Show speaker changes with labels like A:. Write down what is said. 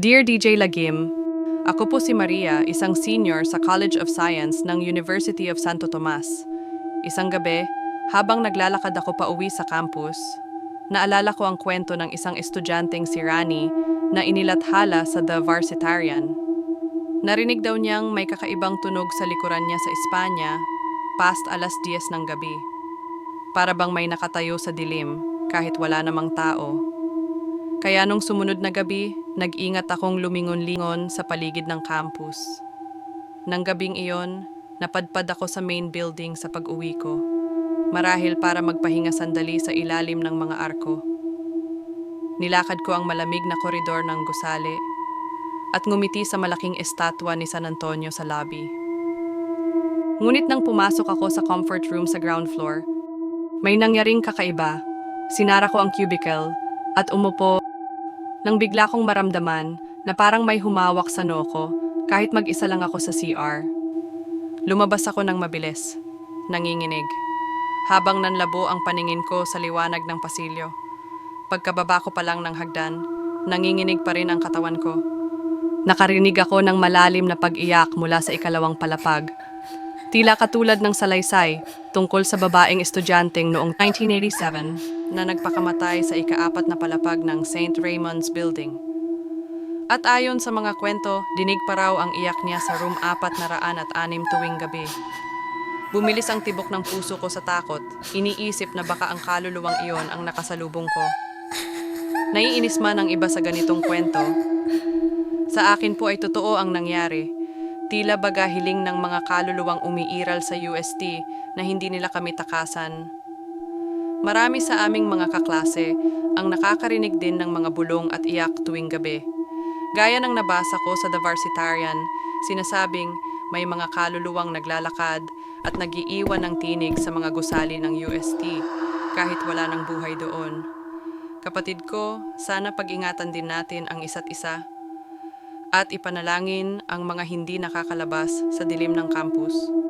A: Dear DJ Lagim, ako po si Maria, isang senior sa College of Science ng University of Santo Tomas. Isang gabi, habang naglalakad ako pa uwi sa campus, naalala ko ang kwento ng isang estudyanteng si Rani na inilathala sa The Varsitarian. Narinig daw niyang may kakaibang tunog sa likuran niya sa Espanya past alas 10 ng gabi. Para bang may nakatayo sa dilim kahit wala namang tao. Kaya nung sumunod na gabi, nag-ingat akong lumingon-lingon sa paligid ng campus. Nang gabing iyon, napadpad ako sa main building sa pag-uwi ko. Marahil para magpahinga sandali sa ilalim ng mga arko. Nilakad ko ang malamig na koridor ng gusali at ngumiti sa malaking estatwa ni San Antonio sa lobby. Ngunit nang pumasok ako sa comfort room sa ground floor, may nangyaring kakaiba. Sinara ko ang cubicle at umupo nang bigla kong maramdaman na parang may humawak sa noo ko kahit mag-isa lang ako sa CR. Lumabas ako ng mabilis, nanginginig, habang nanlabo ang paningin ko sa liwanag ng pasilyo. Pagkababa ko pa lang ng hagdan, nanginginig pa rin ang katawan ko. Nakarinig ako ng malalim na pag-iyak mula sa ikalawang palapag. Tila katulad ng salaysay tungkol sa babaeng estudyanteng noong 1987 na nagpakamatay sa ikaapat na palapag ng St. Raymond's Building. At ayon sa mga kwento, dinig pa raw ang iyak niya sa room 406 tuwing gabi. Bumilis ang tibok ng puso ko sa takot, iniisip na baka ang kaluluwang iyon ang nakasalubong ko. Naiinis man ang iba sa ganitong kwento. Sa akin po ay totoo ang nangyari. Tila baga hiling ng mga kaluluwang umiiral sa UST na hindi nila kami takasan. Marami sa aming mga kaklase ang nakakarinig din ng mga bulong at iyak tuwing gabi. Gaya ng nabasa ko sa The Varsitarian, sinasabing may mga kaluluwang naglalakad at nagiiwan ng tinig sa mga gusali ng UST kahit wala ng buhay doon. Kapatid ko, sana pag-ingatan din natin ang isa't isa at ipanalangin ang mga hindi nakakalabas sa dilim ng campus.